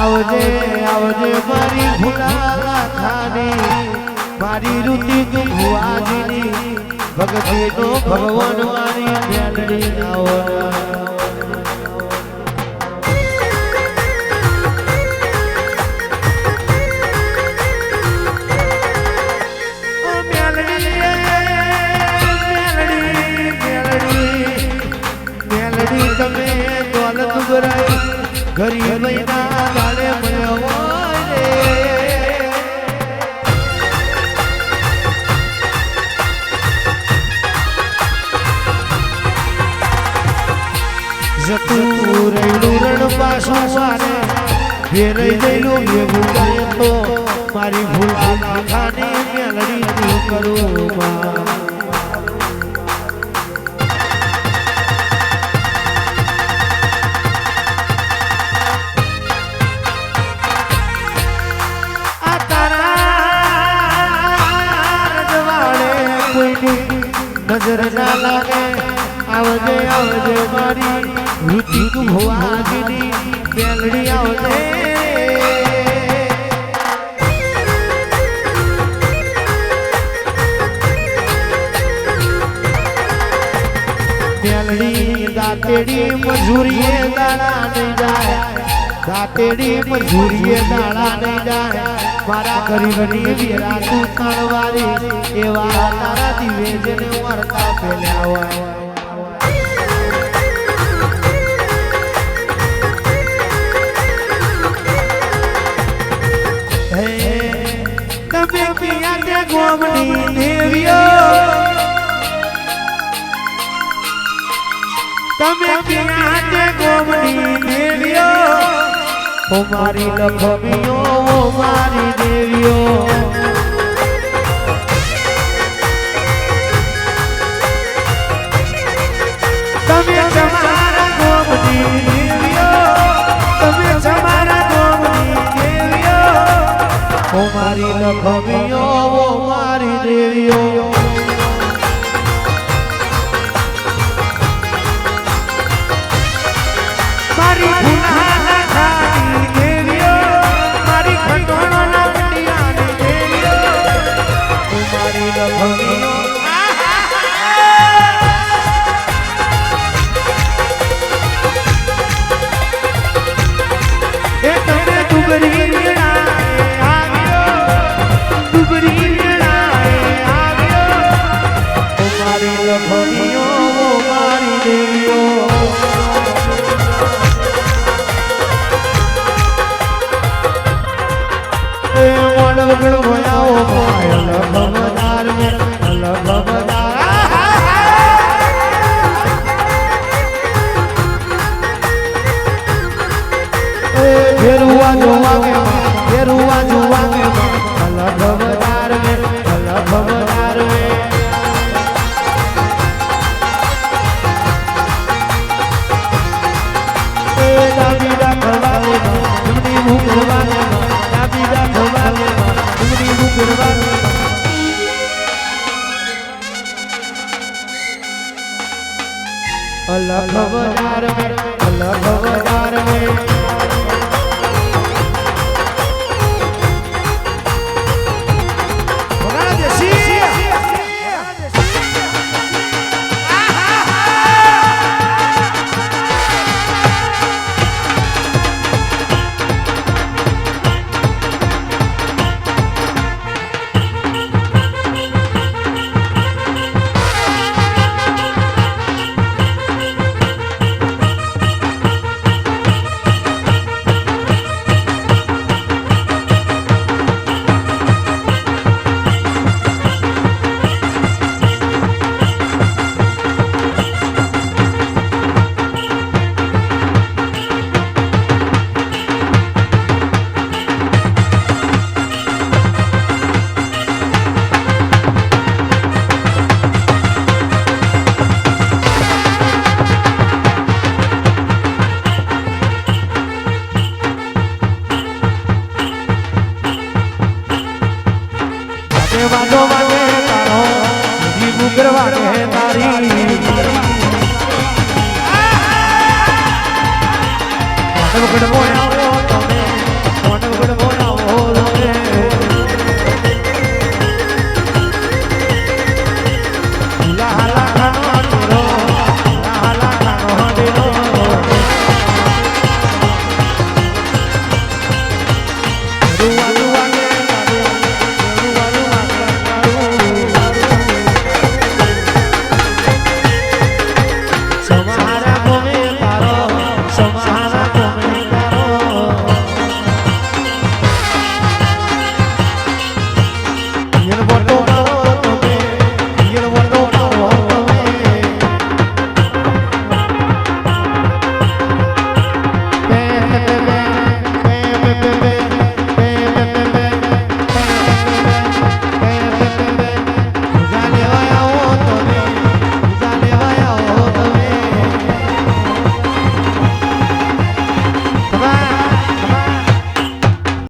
આવજે આવજે મારી ભૂલા ખાની મારી રુચિ તું ભુવાજીની ભગતી નો ભગવાન મારી ધ્યાન આવના પાછું વારે ફેરઈ ગયેલું ભેગું કરે તો, મારી ભૂલ ખાની મેલડી તું કરો કોઈની નજર ના લાગે, આવજે આવજે મારી. બેલડી આવજે બેલડી દાતેડી મજૂરીએ દાડા નહીં જાય દાતેડી મજૂરીએ દાડા નહીં જાય મારા ગરીબની વેરા તું તણવારી એવા તારા દિવે જેને વર્તા ફેલ્યા હોય કે ગોમની દેવીઓ તમે ક્યાં તે ગોમની દેવ્યો મારી લખમીઓ મારી દેવીઓ ઓ મારી લખમીઓ ઓ મારી દેવીઓ. મારી ભૂલાના મારી લખણીઓ ઓ મારી દેવીઓ. એ મોડ વગર ભયાઓ પાયલ ભવનાર અલગ ખબરદાર મે મે